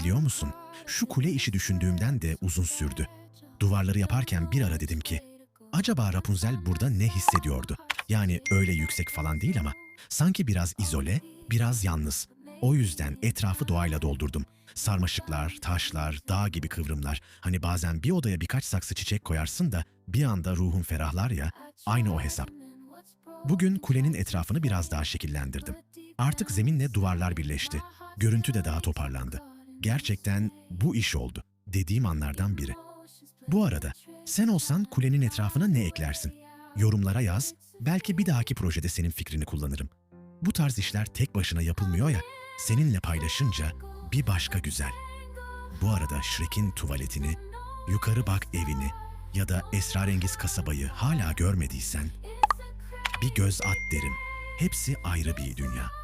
biliyor musun? Şu kule işi düşündüğümden de uzun sürdü. Duvarları yaparken bir ara dedim ki, acaba Rapunzel burada ne hissediyordu? Yani öyle yüksek falan değil ama sanki biraz izole, biraz yalnız. O yüzden etrafı doğayla doldurdum. Sarmaşıklar, taşlar, dağ gibi kıvrımlar. Hani bazen bir odaya birkaç saksı çiçek koyarsın da bir anda ruhun ferahlar ya, aynı o hesap. Bugün kulenin etrafını biraz daha şekillendirdim. Artık zeminle duvarlar birleşti. Görüntü de daha toparlandı. Gerçekten bu iş oldu dediğim anlardan biri. Bu arada sen olsan kulenin etrafına ne eklersin? Yorumlara yaz, belki bir dahaki projede senin fikrini kullanırım. Bu tarz işler tek başına yapılmıyor ya, seninle paylaşınca bir başka güzel. Bu arada Shrek'in tuvaletini, yukarı bak evini ya da esrarengiz kasabayı hala görmediysen bir göz at derim. Hepsi ayrı bir dünya.